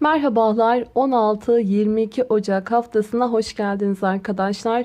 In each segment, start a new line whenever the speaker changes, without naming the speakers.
Merhabalar 16-22 Ocak haftasına hoş geldiniz arkadaşlar.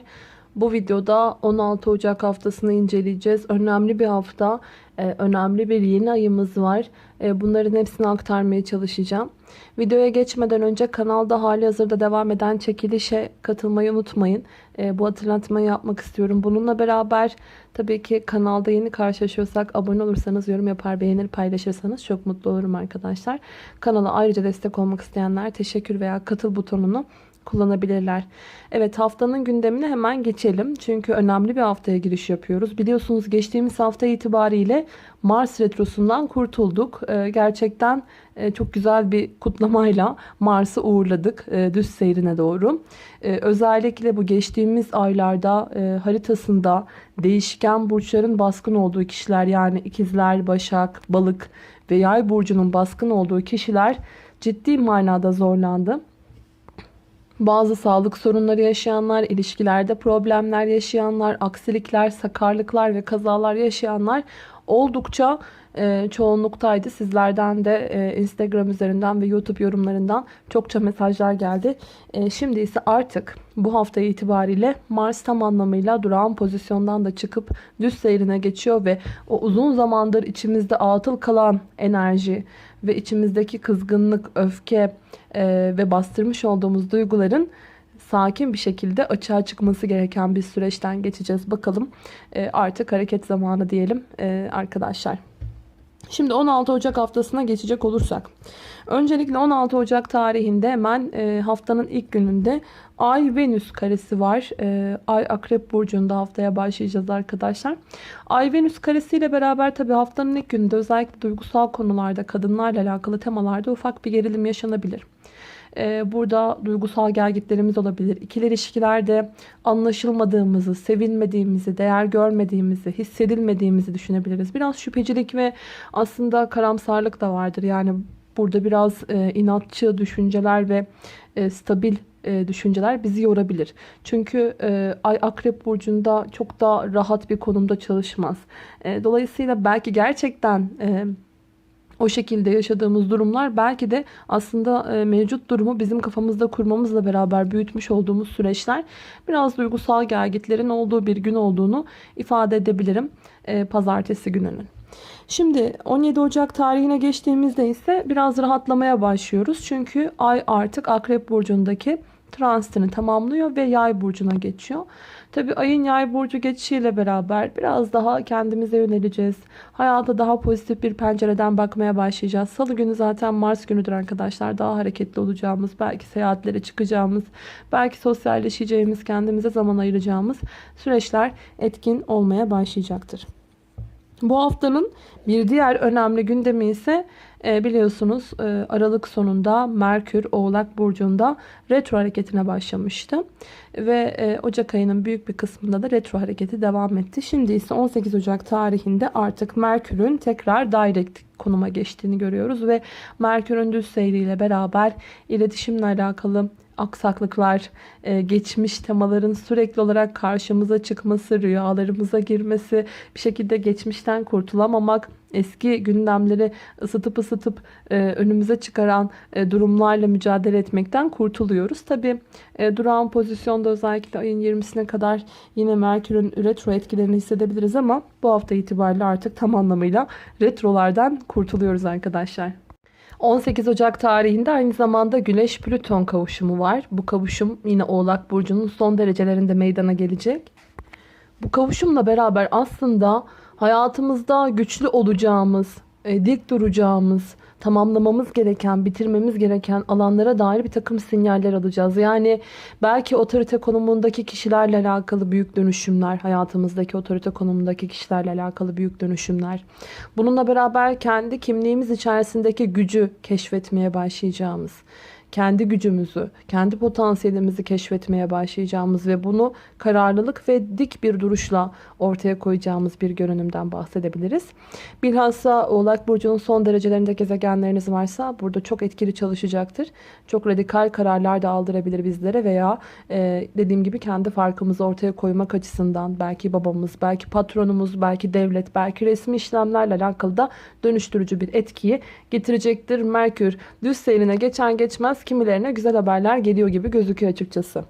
Bu videoda 16 Ocak haftasını inceleyeceğiz. Önemli bir hafta, e, önemli bir yeni ayımız var. E, Bunların hepsini aktarmaya çalışacağım. Videoya geçmeden önce kanalda hali hazırda devam eden çekilişe katılmayı unutmayın. E, Bu hatırlatmayı yapmak istiyorum. Bununla beraber tabii ki kanalda yeni karşılaşıyorsak abone olursanız, yorum yapar, beğenir, paylaşırsanız çok mutlu olurum arkadaşlar. Kanala ayrıca destek olmak isteyenler teşekkür veya katıl butonunu kullanabilirler. Evet haftanın gündemine hemen geçelim. Çünkü önemli bir haftaya giriş yapıyoruz. Biliyorsunuz geçtiğimiz hafta itibariyle Mars Retrosu'ndan kurtulduk. Ee, gerçekten e, çok güzel bir kutlamayla Mars'ı uğurladık e, düz seyrine doğru. E, özellikle bu geçtiğimiz aylarda e, haritasında değişken burçların baskın olduğu kişiler yani ikizler, başak, balık ve yay burcunun baskın olduğu kişiler ciddi manada zorlandı. Bazı sağlık sorunları yaşayanlar, ilişkilerde problemler yaşayanlar, aksilikler, sakarlıklar ve kazalar yaşayanlar oldukça e, çoğunluktaydı. Sizlerden de e, Instagram üzerinden ve YouTube yorumlarından çokça mesajlar geldi. E, şimdi ise artık bu hafta itibariyle Mars tam anlamıyla durağan pozisyondan da çıkıp düz seyrine geçiyor ve o uzun zamandır içimizde atıl kalan enerji ve içimizdeki kızgınlık, öfke e, ve bastırmış olduğumuz duyguların sakin bir şekilde açığa çıkması gereken bir süreçten geçeceğiz. Bakalım e, artık hareket zamanı diyelim e, arkadaşlar. Şimdi 16 Ocak haftasına geçecek olursak. Öncelikle 16 Ocak tarihinde hemen e, haftanın ilk gününde Ay Venüs karesi var. E, Ay Akrep Burcu'nda haftaya başlayacağız arkadaşlar. Ay Venüs karesiyle beraber tabi haftanın ilk gününde özellikle duygusal konularda kadınlarla alakalı temalarda ufak bir gerilim yaşanabilir. Ee, burada duygusal gelgitlerimiz olabilir. İkili ilişkilerde anlaşılmadığımızı, sevilmediğimizi, değer görmediğimizi, hissedilmediğimizi düşünebiliriz. Biraz şüphecilik ve aslında karamsarlık da vardır. Yani burada biraz e, inatçı düşünceler ve e, stabil e, düşünceler bizi yorabilir. Çünkü e, Ay Akrep Burcu'nda çok da rahat bir konumda çalışmaz. E, dolayısıyla belki gerçekten... E, o şekilde yaşadığımız durumlar belki de aslında e, mevcut durumu bizim kafamızda kurmamızla beraber büyütmüş olduğumuz süreçler biraz duygusal gergitlerin olduğu bir gün olduğunu ifade edebilirim e, pazartesi gününün. Şimdi 17 Ocak tarihine geçtiğimizde ise biraz rahatlamaya başlıyoruz. Çünkü ay artık Akrep Burcu'ndaki transitini tamamlıyor ve yay burcuna geçiyor. Tabi ayın yay burcu geçişiyle beraber biraz daha kendimize yöneleceğiz. Hayata daha pozitif bir pencereden bakmaya başlayacağız. Salı günü zaten Mars günüdür arkadaşlar. Daha hareketli olacağımız, belki seyahatlere çıkacağımız, belki sosyalleşeceğimiz, kendimize zaman ayıracağımız süreçler etkin olmaya başlayacaktır. Bu haftanın bir diğer önemli gündemi ise e, biliyorsunuz e, Aralık sonunda Merkür Oğlak Burcu'nda retro hareketine başlamıştı. Ve e, Ocak ayının büyük bir kısmında da retro hareketi devam etti. Şimdi ise 18 Ocak tarihinde artık Merkür'ün tekrar direct konuma geçtiğini görüyoruz. Ve Merkür'ün düz seyriyle beraber iletişimle alakalı aksaklıklar, e, geçmiş temaların sürekli olarak karşımıza çıkması, rüyalarımıza girmesi, bir şekilde geçmişten kurtulamamak, eski gündemleri ısıtıp ısıtıp e, önümüze çıkaran e, durumlarla mücadele etmekten kurtuluyoruz. Tabi durağan pozisyonda özellikle ayın 20'sine kadar yine Merkür'ün retro etkilerini hissedebiliriz ama bu hafta itibariyle artık tam anlamıyla retrolardan kurtuluyoruz arkadaşlar. 18 Ocak tarihinde aynı zamanda Güneş Plüton kavuşumu var. Bu kavuşum yine Oğlak Burcu'nun son derecelerinde meydana gelecek. Bu kavuşumla beraber aslında hayatımızda güçlü olacağımız, e, dik duracağımız, tamamlamamız gereken, bitirmemiz gereken alanlara dair bir takım sinyaller alacağız. Yani belki otorite konumundaki kişilerle alakalı büyük dönüşümler, hayatımızdaki otorite konumundaki kişilerle alakalı büyük dönüşümler. Bununla beraber kendi kimliğimiz içerisindeki gücü keşfetmeye başlayacağımız, kendi gücümüzü, kendi potansiyelimizi keşfetmeye başlayacağımız ve bunu kararlılık ve dik bir duruşla ortaya koyacağımız bir görünümden bahsedebiliriz. Bilhassa Oğlak Burcu'nun son derecelerinde gezegenleriniz varsa burada çok etkili çalışacaktır. Çok radikal kararlar da aldırabilir bizlere veya e, dediğim gibi kendi farkımızı ortaya koymak açısından belki babamız, belki patronumuz, belki devlet, belki resmi işlemlerle alakalı da dönüştürücü bir etkiyi getirecektir. Merkür düz seyrine geçen geçmez kimilerine güzel haberler geliyor gibi gözüküyor açıkçası.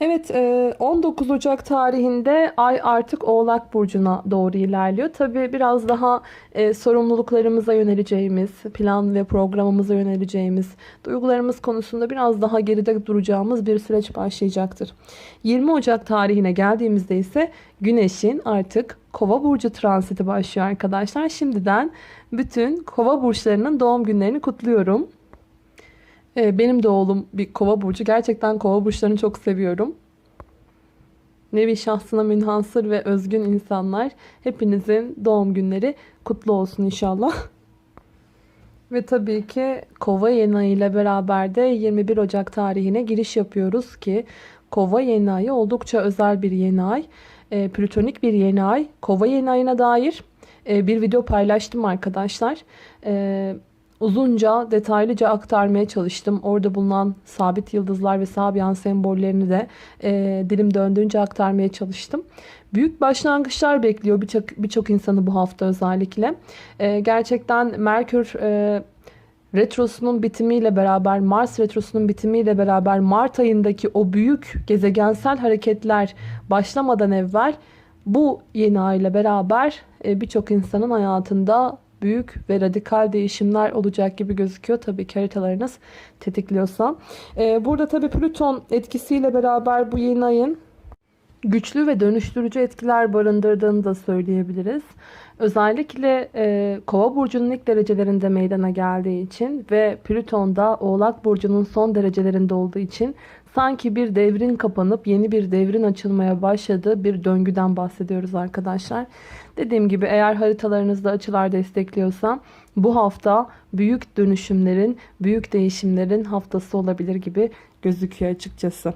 Evet 19 Ocak tarihinde ay artık Oğlak Burcu'na doğru ilerliyor. Tabi biraz daha e, sorumluluklarımıza yöneleceğimiz, plan ve programımıza yöneleceğimiz, duygularımız konusunda biraz daha geride duracağımız bir süreç başlayacaktır. 20 Ocak tarihine geldiğimizde ise Güneş'in artık Kova Burcu transiti başlıyor arkadaşlar. Şimdiden bütün Kova burçlarının doğum günlerini kutluyorum. Ee, benim de oğlum bir kova burcu. Gerçekten kova burçlarını çok seviyorum. Nevi şahsına münhasır ve özgün insanlar. Hepinizin doğum günleri kutlu olsun inşallah. Ve tabii ki kova yeni ayı ile beraber de 21 Ocak tarihine giriş yapıyoruz ki kova yeni ayı oldukça özel bir yeni ay. E, plütonik bir yeni ay. Kova yeni ayına dair e, bir video paylaştım arkadaşlar. E, uzunca, detaylıca aktarmaya çalıştım. Orada bulunan sabit yıldızlar ve sabyan sembollerini de e, dilim döndüğünce aktarmaya çalıştım. Büyük başlangıçlar bekliyor birçok birçok insanı bu hafta özellikle. E, gerçekten Merkür e, retrosunun bitimiyle beraber, Mars retrosunun bitimiyle beraber Mart ayındaki o büyük gezegensel hareketler başlamadan evvel bu yeni ay ile beraber e, birçok insanın hayatında büyük ve radikal değişimler olacak gibi gözüküyor. Tabii ki haritalarınız tetikliyorsa. Ee, burada tabii Plüton etkisiyle beraber bu yeni ayın güçlü ve dönüştürücü etkiler barındırdığını da söyleyebiliriz. Özellikle e, Kova burcunun ilk derecelerinde meydana geldiği için ve Plüton da Oğlak burcunun son derecelerinde olduğu için sanki bir devrin kapanıp yeni bir devrin açılmaya başladığı bir döngüden bahsediyoruz arkadaşlar. Dediğim gibi eğer haritalarınızda açılar destekliyorsa bu hafta büyük dönüşümlerin, büyük değişimlerin haftası olabilir gibi gözüküyor açıkçası.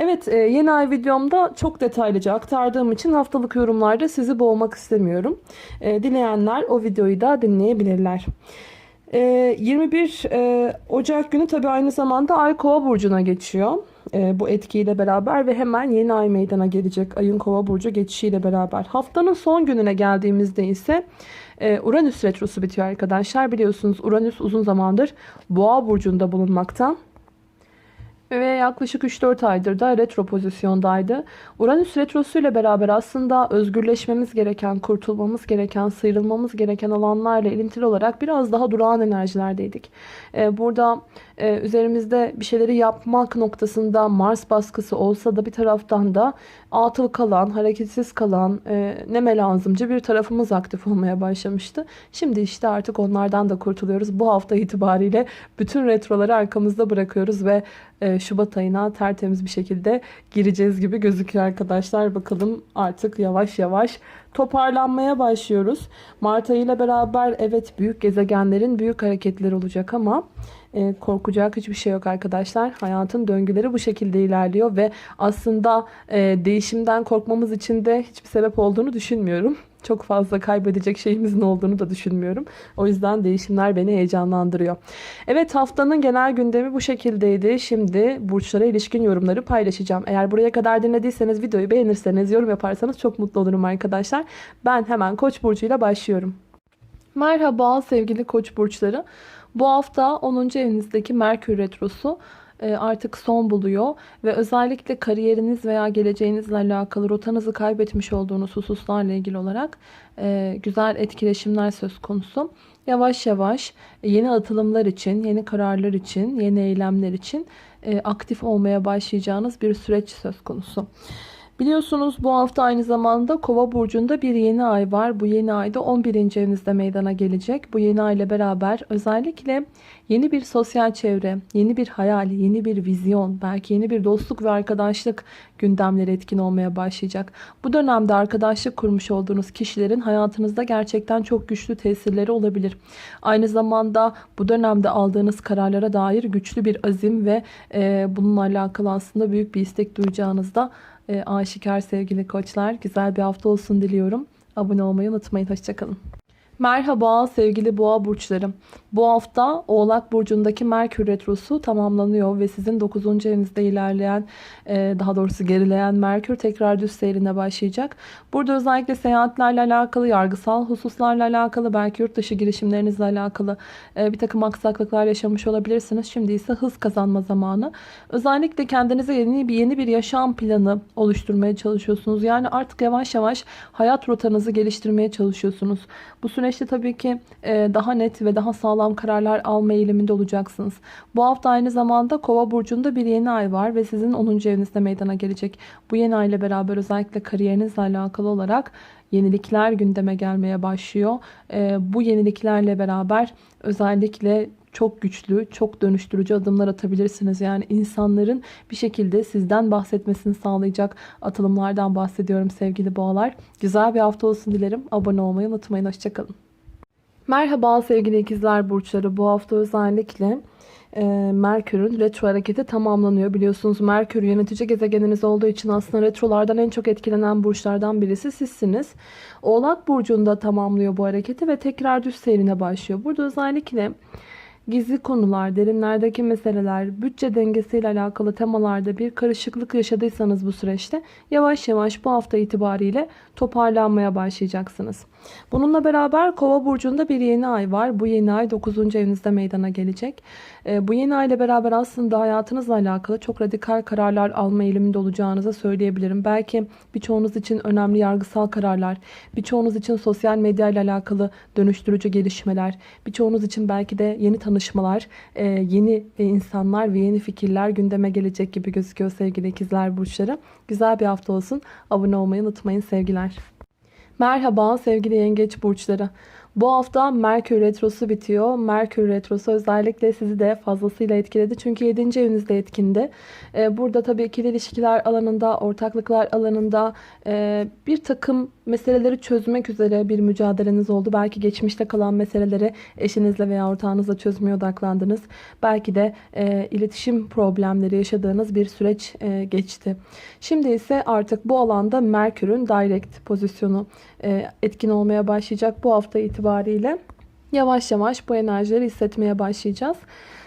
Evet e, yeni ay videomda çok detaylıca aktardığım için haftalık yorumlarda sizi boğmak istemiyorum. E, dileyenler o videoyu da dinleyebilirler. 21 e, Ocak günü tabi aynı zamanda Ay Kova burcuna geçiyor. Bu etkiyle beraber ve hemen yeni ay meydana gelecek ayın Kova burcu geçişiyle beraber. Haftanın son gününe geldiğimizde ise Uranüs retrosu bitiyor arkadaşlar. Biliyorsunuz Uranüs uzun zamandır Boğa burcunda bulunmakta ve yaklaşık 3-4 aydır da retro pozisyondaydı. Uranüs retrosu ile beraber aslında özgürleşmemiz gereken, kurtulmamız gereken, sıyrılmamız gereken alanlarla ilintili olarak biraz daha durağan enerjilerdeydik. Ee, burada e, üzerimizde bir şeyleri yapmak noktasında Mars baskısı olsa da bir taraftan da atıl kalan, hareketsiz kalan, e, neme lazımcı bir tarafımız aktif olmaya başlamıştı. Şimdi işte artık onlardan da kurtuluyoruz. Bu hafta itibariyle bütün retroları arkamızda bırakıyoruz ve e, Şubat ayına tertemiz bir şekilde gireceğiz gibi gözüküyor arkadaşlar. Bakalım artık yavaş yavaş toparlanmaya başlıyoruz. Mart ayı ile beraber evet büyük gezegenlerin büyük hareketleri olacak ama e, korkacak hiçbir şey yok arkadaşlar. Hayatın döngüleri bu şekilde ilerliyor ve aslında e, değişimden korkmamız için de hiçbir sebep olduğunu düşünmüyorum. Çok fazla kaybedecek şeyimizin olduğunu da düşünmüyorum. O yüzden değişimler beni heyecanlandırıyor. Evet haftanın genel gündemi bu şekildeydi. Şimdi burçlara ilişkin yorumları paylaşacağım. Eğer buraya kadar dinlediyseniz videoyu beğenirseniz yorum yaparsanız çok mutlu olurum arkadaşlar. Ben hemen Koç burcuyla başlıyorum. Merhaba sevgili Koç burçları. Bu hafta 10. evinizdeki Merkür Retrosu artık son buluyor ve özellikle kariyeriniz veya geleceğinizle alakalı rotanızı kaybetmiş olduğunuz hususlarla ilgili olarak e, güzel etkileşimler söz konusu. Yavaş yavaş yeni atılımlar için, yeni kararlar için, yeni eylemler için e, aktif olmaya başlayacağınız bir süreç söz konusu. Biliyorsunuz bu hafta aynı zamanda Kova burcunda bir yeni ay var. Bu yeni ayda 11. evinizde meydana gelecek. Bu yeni ay ile beraber özellikle yeni bir sosyal çevre, yeni bir hayal, yeni bir vizyon, belki yeni bir dostluk ve arkadaşlık gündemleri etkin olmaya başlayacak. Bu dönemde arkadaşlık kurmuş olduğunuz kişilerin hayatınızda gerçekten çok güçlü tesirleri olabilir. Aynı zamanda bu dönemde aldığınız kararlara dair güçlü bir azim ve e, bununla alakalı aslında büyük bir istek duyacağınızda e, aşikar sevgili koçlar. Güzel bir hafta olsun diliyorum. Abone olmayı unutmayın. Hoşçakalın. Merhaba sevgili boğa burçlarım. Bu hafta Oğlak Burcu'ndaki Merkür Retrosu tamamlanıyor ve sizin 9. evinizde ilerleyen, e, daha doğrusu gerileyen Merkür tekrar düz seyrine başlayacak. Burada özellikle seyahatlerle alakalı, yargısal hususlarla alakalı, belki yurt dışı girişimlerinizle alakalı e, bir takım aksaklıklar yaşamış olabilirsiniz. Şimdi ise hız kazanma zamanı. Özellikle kendinize yeni bir, yeni bir yaşam planı oluşturmaya çalışıyorsunuz. Yani artık yavaş yavaş hayat rotanızı geliştirmeye çalışıyorsunuz. Bu süreçte tabii ki e, daha net ve daha sağlam kararlar alma eğiliminde olacaksınız. Bu hafta aynı zamanda Kova burcunda bir yeni ay var ve sizin 10. evinizde meydana gelecek. Bu yeni ay ile beraber özellikle kariyerinizle alakalı olarak yenilikler gündeme gelmeye başlıyor. E, bu yeniliklerle beraber özellikle çok güçlü, çok dönüştürücü adımlar atabilirsiniz. Yani insanların bir şekilde sizden bahsetmesini sağlayacak atılımlardan bahsediyorum sevgili boğalar. Güzel bir hafta olsun dilerim. Abone olmayı unutmayın. Hoşçakalın. Merhaba sevgili ikizler burçları. Bu hafta özellikle e, Merkür'ün retro hareketi tamamlanıyor. Biliyorsunuz Merkür yönetici gezegeniniz olduğu için aslında retrolardan en çok etkilenen burçlardan birisi sizsiniz. Oğlak Burcu'nda tamamlıyor bu hareketi ve tekrar düz seyrine başlıyor. Burada özellikle gizli konular, derinlerdeki meseleler, bütçe dengesiyle alakalı temalarda bir karışıklık yaşadıysanız bu süreçte yavaş yavaş bu hafta itibariyle toparlanmaya başlayacaksınız. Bununla beraber Kova burcunda bir yeni ay var. Bu yeni ay 9. evinizde meydana gelecek. E, bu yeni ay ile beraber aslında hayatınızla alakalı çok radikal kararlar alma eğiliminde olacağınızı söyleyebilirim. Belki birçoğunuz için önemli yargısal kararlar, birçoğunuz için sosyal medya ile alakalı dönüştürücü gelişmeler, birçoğunuz için belki de yeni tanışmalar, e, yeni insanlar ve yeni fikirler gündeme gelecek gibi gözüküyor sevgili ikizler burçları. Güzel bir hafta olsun. Abone olmayı unutmayın sevgiler. Merhaba sevgili yengeç burçları. Bu hafta Merkür Retrosu bitiyor. Merkür Retrosu özellikle sizi de fazlasıyla etkiledi. Çünkü 7. evinizde etkindi. Ee, burada tabii ikili ilişkiler alanında, ortaklıklar alanında e, bir takım meseleleri çözmek üzere bir mücadeleniz oldu. Belki geçmişte kalan meseleleri eşinizle veya ortağınızla çözmeye odaklandınız. Belki de e, iletişim problemleri yaşadığınız bir süreç e, geçti. Şimdi ise artık bu alanda Merkür'ün direct pozisyonu etkin olmaya başlayacak. Bu hafta itibariyle itibariyle yavaş yavaş bu enerjileri hissetmeye başlayacağız.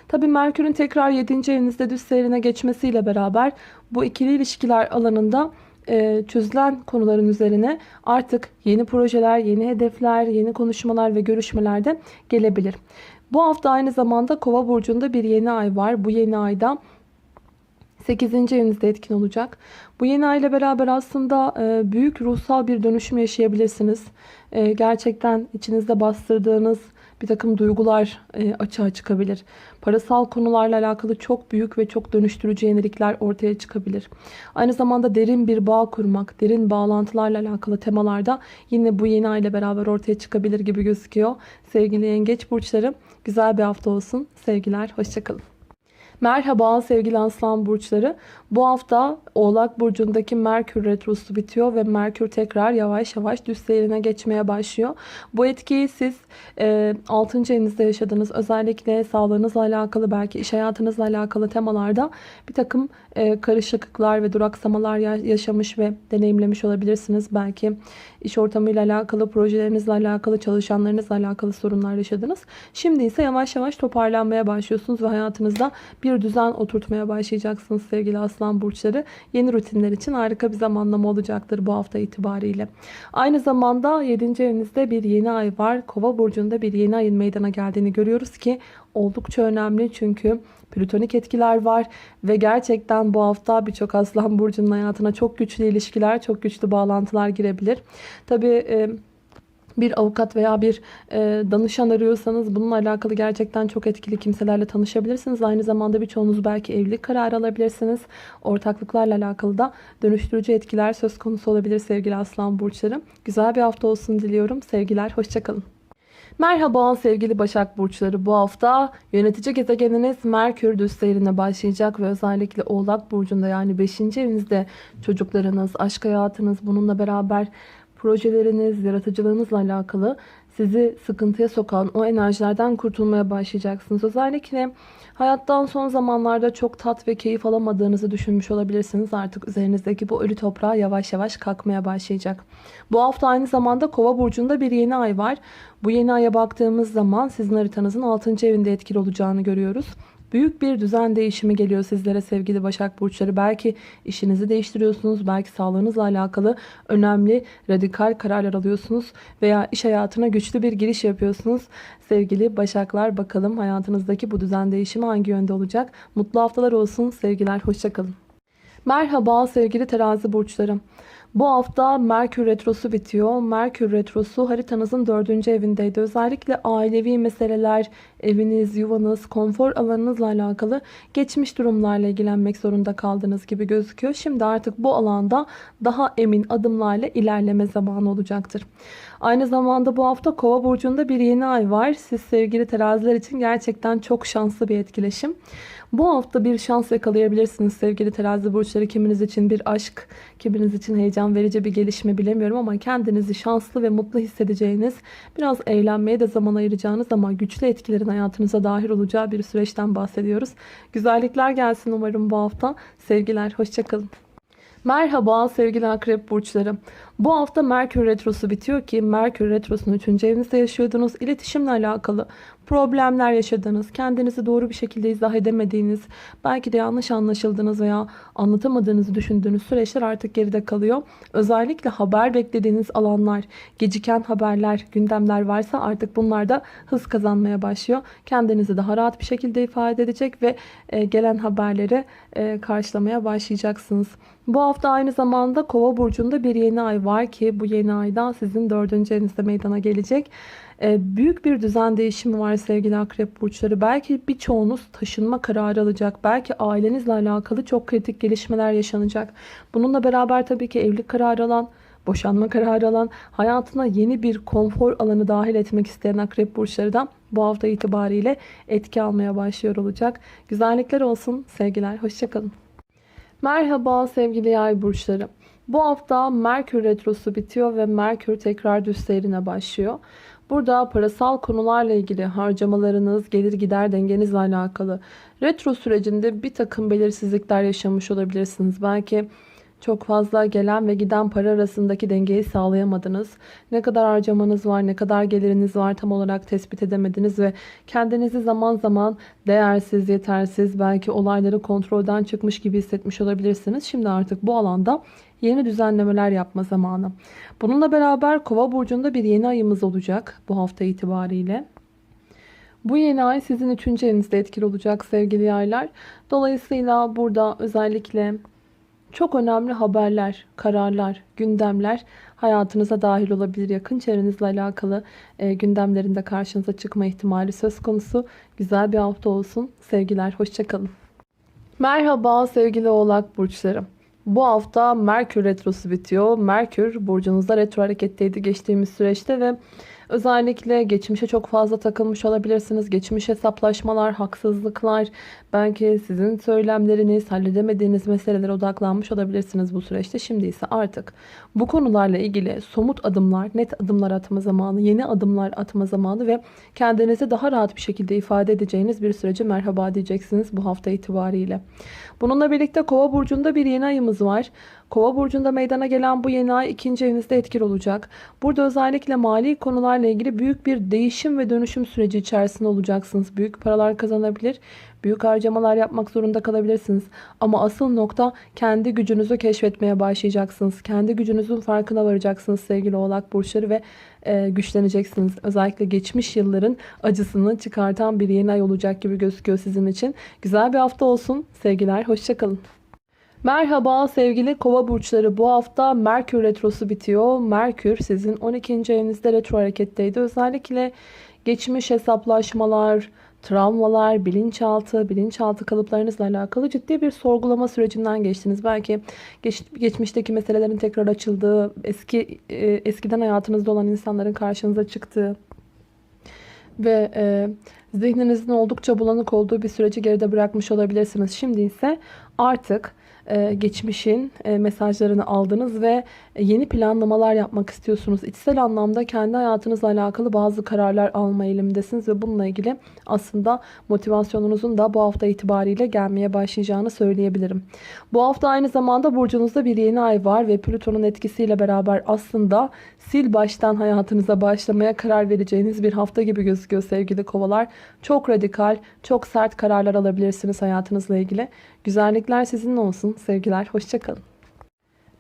Tabi Merkür'ün tekrar 7. evinizde düz seyrine geçmesiyle beraber bu ikili ilişkiler alanında e, çözülen konuların üzerine artık yeni projeler, yeni hedefler, yeni konuşmalar ve görüşmeler de gelebilir. Bu hafta aynı zamanda Kova burcunda bir yeni ay var. Bu yeni ayda 8. evinizde etkin olacak. Bu yeni ay ile beraber aslında e, büyük ruhsal bir dönüşüm yaşayabilirsiniz. E, gerçekten içinizde bastırdığınız bir takım duygular e, açığa çıkabilir. Parasal konularla alakalı çok büyük ve çok dönüştürücü yenilikler ortaya çıkabilir. Aynı zamanda derin bir bağ kurmak, derin bağlantılarla alakalı temalarda yine bu yeni ay ile beraber ortaya çıkabilir gibi gözüküyor. Sevgili yengeç burçları güzel bir hafta olsun. Sevgiler, hoşçakalın. Merhaba sevgili aslan burçları. Bu hafta Oğlak Burcu'ndaki Merkür Retrosu bitiyor ve Merkür tekrar yavaş yavaş düz seyrine geçmeye başlıyor. Bu etkiyi siz e, 6. evinizde yaşadığınız özellikle sağlığınızla alakalı belki iş hayatınızla alakalı temalarda bir takım e, karışıklıklar ve duraksamalar yaşamış ve deneyimlemiş olabilirsiniz. Belki iş ortamıyla alakalı, projelerinizle alakalı, çalışanlarınızla alakalı sorunlar yaşadınız. Şimdi ise yavaş yavaş toparlanmaya başlıyorsunuz ve hayatınızda bir düzen oturtmaya başlayacaksınız sevgili aslan burçları. Yeni rutinler için harika bir zamanlama olacaktır bu hafta itibariyle. Aynı zamanda 7. evinizde bir yeni ay var. Kova burcunda bir yeni ayın meydana geldiğini görüyoruz ki oldukça önemli çünkü plütonik etkiler var ve gerçekten bu hafta birçok aslan burcunun hayatına çok güçlü ilişkiler, çok güçlü bağlantılar girebilir. Tabii bir avukat veya bir e, danışan arıyorsanız bununla alakalı gerçekten çok etkili kimselerle tanışabilirsiniz. Aynı zamanda birçoğunuz belki evlilik kararı alabilirsiniz. Ortaklıklarla alakalı da dönüştürücü etkiler söz konusu olabilir sevgili aslan burçları. Güzel bir hafta olsun diliyorum. Sevgiler, hoşçakalın. Merhaba sevgili Başak Burçları. Bu hafta yönetici gezegeniniz Merkür düz başlayacak ve özellikle Oğlak Burcu'nda yani 5. evinizde çocuklarınız, aşk hayatınız bununla beraber projeleriniz, yaratıcılığınızla alakalı sizi sıkıntıya sokan o enerjilerden kurtulmaya başlayacaksınız. Özellikle hayattan son zamanlarda çok tat ve keyif alamadığınızı düşünmüş olabilirsiniz. Artık üzerinizdeki bu ölü toprağa yavaş yavaş kalkmaya başlayacak. Bu hafta aynı zamanda Kova burcunda bir yeni ay var. Bu yeni aya baktığımız zaman sizin haritanızın 6. evinde etkili olacağını görüyoruz. Büyük bir düzen değişimi geliyor sizlere sevgili Başak Burçları. Belki işinizi değiştiriyorsunuz, belki sağlığınızla alakalı önemli radikal kararlar alıyorsunuz veya iş hayatına güçlü bir giriş yapıyorsunuz. Sevgili Başaklar bakalım hayatınızdaki bu düzen değişimi hangi yönde olacak? Mutlu haftalar olsun sevgiler, hoşçakalın. Merhaba sevgili terazi burçlarım. Bu hafta Merkür Retrosu bitiyor. Merkür Retrosu haritanızın dördüncü evindeydi. Özellikle ailevi meseleler, eviniz, yuvanız, konfor alanınızla alakalı geçmiş durumlarla ilgilenmek zorunda kaldığınız gibi gözüküyor. Şimdi artık bu alanda daha emin adımlarla ilerleme zamanı olacaktır. Aynı zamanda bu hafta Kova burcunda bir yeni ay var. Siz sevgili teraziler için gerçekten çok şanslı bir etkileşim. Bu hafta bir şans yakalayabilirsiniz sevgili terazi burçları. Kiminiz için bir aşk, kiminiz için heyecan verici bir gelişme bilemiyorum ama kendinizi şanslı ve mutlu hissedeceğiniz, biraz eğlenmeye de zaman ayıracağınız ama güçlü etkilerin hayatınıza dahil olacağı bir süreçten bahsediyoruz. Güzellikler gelsin umarım bu hafta. Sevgiler, hoşçakalın. Merhaba sevgili akrep burçları. Bu hafta Merkür Retrosu bitiyor ki Merkür Retrosu'nun 3. evinizde yaşıyordunuz. İletişimle alakalı problemler yaşadığınız, kendinizi doğru bir şekilde izah edemediğiniz, belki de yanlış anlaşıldığınız veya anlatamadığınızı düşündüğünüz süreçler artık geride kalıyor. Özellikle haber beklediğiniz alanlar, geciken haberler, gündemler varsa artık bunlar da hız kazanmaya başlıyor. Kendinizi daha rahat bir şekilde ifade edecek ve e, gelen haberleri e, karşılamaya başlayacaksınız. Bu hafta aynı zamanda Kova burcunda bir yeni ay var ki bu yeni ayda sizin dördüncü evinizde meydana gelecek. Ee, büyük bir düzen değişimi var sevgili akrep burçları. Belki birçoğunuz taşınma kararı alacak. Belki ailenizle alakalı çok kritik gelişmeler yaşanacak. Bununla beraber tabii ki evlilik kararı alan, boşanma kararı alan, hayatına yeni bir konfor alanı dahil etmek isteyen akrep burçları da bu hafta itibariyle etki almaya başlıyor olacak. Güzellikler olsun sevgiler. Hoşçakalın. Merhaba sevgili yay burçları. Bu hafta Merkür Retrosu bitiyor ve Merkür tekrar düz seyrine başlıyor. Burada parasal konularla ilgili harcamalarınız, gelir gider dengenizle alakalı retro sürecinde bir takım belirsizlikler yaşamış olabilirsiniz. Belki çok fazla gelen ve giden para arasındaki dengeyi sağlayamadınız. Ne kadar harcamanız var, ne kadar geliriniz var tam olarak tespit edemediniz ve kendinizi zaman zaman değersiz, yetersiz, belki olayları kontrolden çıkmış gibi hissetmiş olabilirsiniz. Şimdi artık bu alanda yeni düzenlemeler yapma zamanı. Bununla beraber Kova burcunda bir yeni ayımız olacak bu hafta itibariyle. Bu yeni ay sizin üçüncü evinizde etkili olacak sevgili yaylar. Dolayısıyla burada özellikle çok önemli haberler, kararlar, gündemler hayatınıza dahil olabilir. Yakın çevrenizle alakalı e, gündemlerin de karşınıza çıkma ihtimali söz konusu. Güzel bir hafta olsun. Sevgiler, hoşçakalın. Merhaba sevgili oğlak burçlarım. Bu hafta Merkür Retrosu bitiyor. Merkür burcunuzda retro hareketteydi geçtiğimiz süreçte ve özellikle geçmişe çok fazla takılmış olabilirsiniz. Geçmiş hesaplaşmalar, haksızlıklar, belki sizin söylemleriniz, halledemediğiniz meselelere odaklanmış olabilirsiniz bu süreçte. Şimdi ise artık bu konularla ilgili somut adımlar, net adımlar atma zamanı, yeni adımlar atma zamanı ve kendinizi daha rahat bir şekilde ifade edeceğiniz bir sürece merhaba diyeceksiniz bu hafta itibariyle. Bununla birlikte Kova burcunda bir yeni ayımız var. Kova burcunda meydana gelen bu yeni ay ikinci evinizde etkili olacak. Burada özellikle mali konularla ilgili büyük bir değişim ve dönüşüm süreci içerisinde olacaksınız. Büyük paralar kazanabilir, büyük harcamalar yapmak zorunda kalabilirsiniz. Ama asıl nokta kendi gücünüzü keşfetmeye başlayacaksınız. Kendi gücünüzün farkına varacaksınız sevgili oğlak burçları ve e, güçleneceksiniz. Özellikle geçmiş yılların acısını çıkartan bir yeni ay olacak gibi gözüküyor sizin için. Güzel bir hafta olsun. Sevgiler, hoşçakalın. Merhaba sevgili kova burçları. Bu hafta Merkür Retrosu bitiyor. Merkür sizin 12. evinizde retro hareketteydi. Özellikle geçmiş hesaplaşmalar, travmalar, bilinçaltı, bilinçaltı kalıplarınızla alakalı ciddi bir sorgulama sürecinden geçtiniz. Belki geç, geçmişteki meselelerin tekrar açıldığı, eski e, eskiden hayatınızda olan insanların karşınıza çıktığı ve e, zihninizin oldukça bulanık olduğu bir süreci geride bırakmış olabilirsiniz. Şimdi ise artık geçmişin e, mesajlarını aldınız ve yeni planlamalar yapmak istiyorsunuz. İçsel anlamda kendi hayatınızla alakalı bazı kararlar alma eğilimindesiniz ve bununla ilgili aslında motivasyonunuzun da bu hafta itibariyle gelmeye başlayacağını söyleyebilirim. Bu hafta aynı zamanda burcunuzda bir yeni ay var ve Plüton'un etkisiyle beraber aslında sil baştan hayatınıza başlamaya karar vereceğiniz bir hafta gibi gözüküyor sevgili kovalar. Çok radikal, çok sert kararlar alabilirsiniz hayatınızla ilgili. Güzellikler sizinle olsun. Sevgiler, hoşçakalın.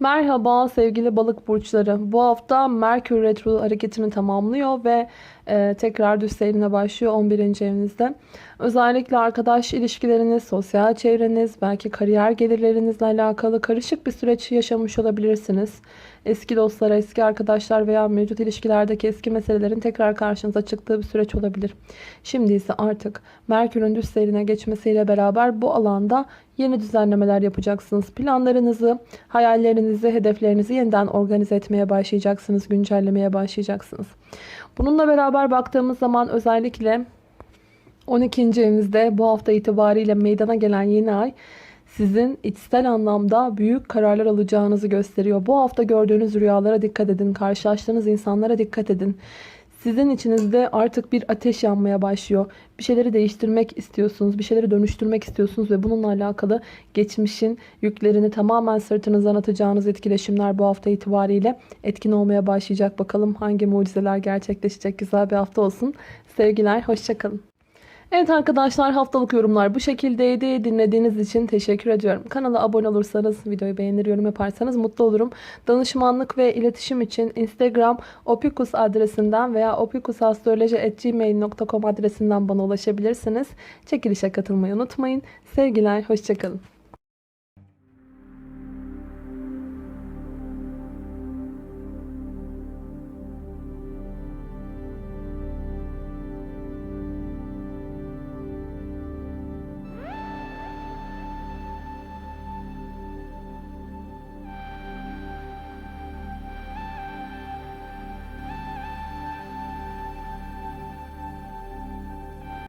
Merhaba sevgili balık burçları. Bu hafta Merkür Retro hareketini tamamlıyor ve e, tekrar düz seyrine başlıyor 11. evinizde. Özellikle arkadaş ilişkileriniz, sosyal çevreniz, belki kariyer gelirlerinizle alakalı karışık bir süreç yaşamış olabilirsiniz. Eski dostlara, eski arkadaşlar veya mevcut ilişkilerdeki eski meselelerin tekrar karşınıza çıktığı bir süreç olabilir. Şimdi ise artık Merkür'ün düz seyrine geçmesiyle beraber bu alanda yeni düzenlemeler yapacaksınız. Planlarınızı, hayallerinizi, hedeflerinizi yeniden organize etmeye başlayacaksınız, güncellemeye başlayacaksınız. Bununla beraber baktığımız zaman özellikle 12. evinizde bu hafta itibariyle meydana gelen yeni ay sizin içsel anlamda büyük kararlar alacağınızı gösteriyor. Bu hafta gördüğünüz rüyalara dikkat edin. Karşılaştığınız insanlara dikkat edin. Sizin içinizde artık bir ateş yanmaya başlıyor. Bir şeyleri değiştirmek istiyorsunuz, bir şeyleri dönüştürmek istiyorsunuz ve bununla alakalı geçmişin yüklerini tamamen sırtınızdan atacağınız etkileşimler bu hafta itibariyle etkin olmaya başlayacak. Bakalım hangi mucizeler gerçekleşecek. Güzel bir hafta olsun. Sevgiler, hoşçakalın. Evet arkadaşlar haftalık yorumlar bu şekildeydi. Dinlediğiniz için teşekkür ediyorum. Kanala abone olursanız, videoyu beğenir, yorum yaparsanız mutlu olurum. Danışmanlık ve iletişim için Instagram opikus adresinden veya opikusastroloji.gmail.com adresinden bana ulaşabilirsiniz. Çekilişe katılmayı unutmayın. Sevgiler, hoşçakalın.